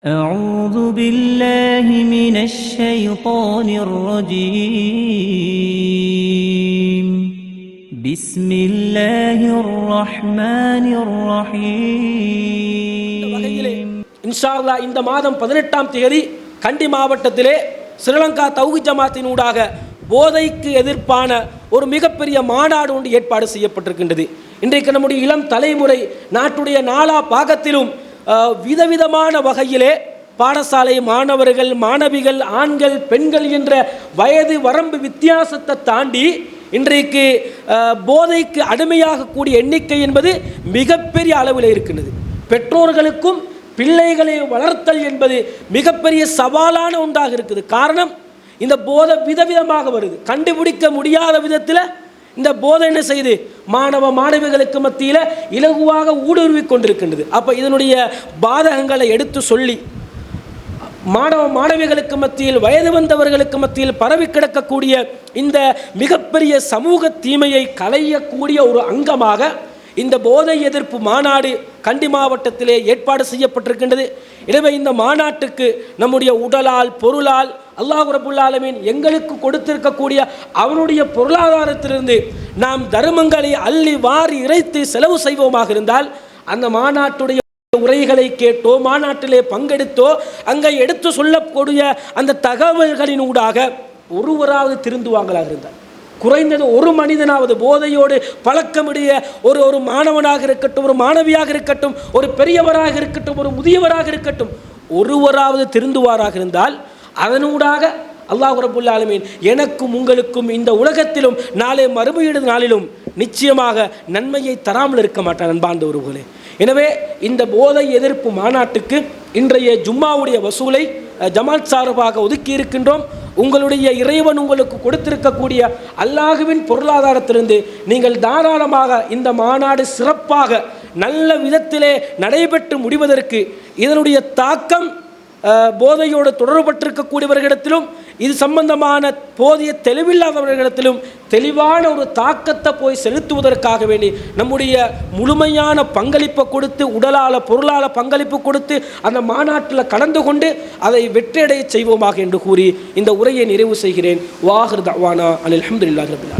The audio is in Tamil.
أعوذ بالله من الشيطان الرجيم بسم الله الرحمن வகையிலே الرحيم இன்ஷா அல்லாஹ் இந்த மாதம் பதினெட்டாம் தேதி கண்டி மாவட்டத்திலே ஸ்ரீலங்கா தௌஹி ஜமாத்தினூடாக போதைக்கு எதிர்ப்பான ஒரு மிகப்பெரிய மாநாடு ஒன்று ஏற்பாடு செய்யப்பட்டிருக்கின்றது இன்றைக்கு நம்முடைய இளம் தலைமுறை நாட்டுடைய நாலா பாகத்திலும் அஹ், விதவிதமான வகையிலே பாடசாலை மாணவர்கள் மாணவிகள் ஆண்கள் பெண்கள் என்ற வயது வரம்பு வித்தியாசத்தை தாண்டி இன்றைக்கு போதைக்கு அடிமையாகக்கூடிய எண்ணிக்கை என்பது மிகப்பெரிய அளவில் இருக்கின்றது. பெற்றோர்களுக்கும் பிள்ளைகளை வளர்த்தல் என்பது மிகப்பெரிய சவாலான ஒன்றாக இருக்குது. காரணம் இந்த போதை விதவிதமாக வருது. கண்டுபிடிக்க முடியாத விதத்தில் இந்த போதை என்ன செய்யுது மாணவ மாணவிகளுக்கு மத்தியில் இலகுவாக ஊடுருவி கொண்டிருக்கின்றது. அப்போ இதனுடைய பாதகங்களை எடுத்து சொல்லி மாணவ மாணவிகளுக்கு மத்தியில் வயது வந்தவர்களுக்கு மத்தியில் பரவி கிடக்கக்கூடிய இந்த மிகப்பெரிய சமூக தீமையை களையக்கூடிய ஒரு அங்கமாக இந்த போதை எதிர்ப்பு மாநாடு கண்டி மாவட்டத்திலே ஏற்பாடு செய்யப்பட்டிருக்கின்றது. எனவே இந்த மாநாட்டுக்கு நம்முடைய உடலால் பொருளால் அல்லாஹ் ரபுல்லாலமீன் எங்களுக்கு கொடுத்திருக்கக்கூடிய அவனுடைய பொருளாதாரத்திலிருந்து நாம் தர்மங்களை அள்ளி வாரி இறைத்து செலவு செய்வோமாக இருந்தால் அந்த மாநாட்டுடைய உரைகளை கேட்டோ மாநாட்டிலே பங்கெடுத்தோ அங்கே எடுத்து சொல்லக்கூடிய அந்த தகவல்களின் ஊடாக ஒருவராவது திருந்துவாங்களாக இருந்தார் குறைந்தது ஒரு மனிதனாவது போதையோடு பழக்கமுடைய ஒரு ஒரு மாணவனாக இருக்கட்டும் ஒரு மாணவியாக இருக்கட்டும் ஒரு பெரியவராக இருக்கட்டும் ஒரு முதியவராக இருக்கட்டும் ஒருவராவது திருந்துவாராக இருந்தால் அதனூடாக அல்லாஹ் ரபுல் ஆலமீன் எனக்கும் உங்களுக்கும் இந்த உலகத்திலும் நாளை மறுமையிடு நாளிலும் நிச்சயமாக நன்மையை தராமல் இருக்க மாட்டான் அன்பார்ந்த உறவுகளே எனவே இந்த போதை எதிர்ப்பு மாநாட்டுக்கு இன்றைய ஜும்மாவுடைய வசூலை ஜமாத் சார்பாக ஒதுக்கி இருக்கின்றோம் உங்களுடைய இறைவன் உங்களுக்கு கொடுத்திருக்கக்கூடிய அல்லாஹுவின் பொருளாதாரத்திலிருந்து நீங்கள் தாராளமாக இந்த மாநாடு சிறப்பாக நல்ல விதத்திலே நடைபெற்று முடிவதற்கு இதனுடைய தாக்கம் போதையோடு தொடர்பட்டிருக்கக்கூடியவர்களிடத்திலும் இது சம்பந்தமான போதிய தெளிவில்லாதவர்களிடத்திலும் தெளிவான ஒரு தாக்கத்தை போய் செலுத்துவதற்காக வேண்டி நம்முடைய முழுமையான பங்களிப்பை கொடுத்து உடலால பொருளால பங்களிப்பு கொடுத்து அந்த மாநாட்டில் கலந்து கொண்டு அதை வெற்றியடைய செய்வோமாக என்று கூறி இந்த உரையை நிறைவு செய்கிறேன். வாஹர் தவானா அனில் அஹமதுல்லாஹ் ரபில்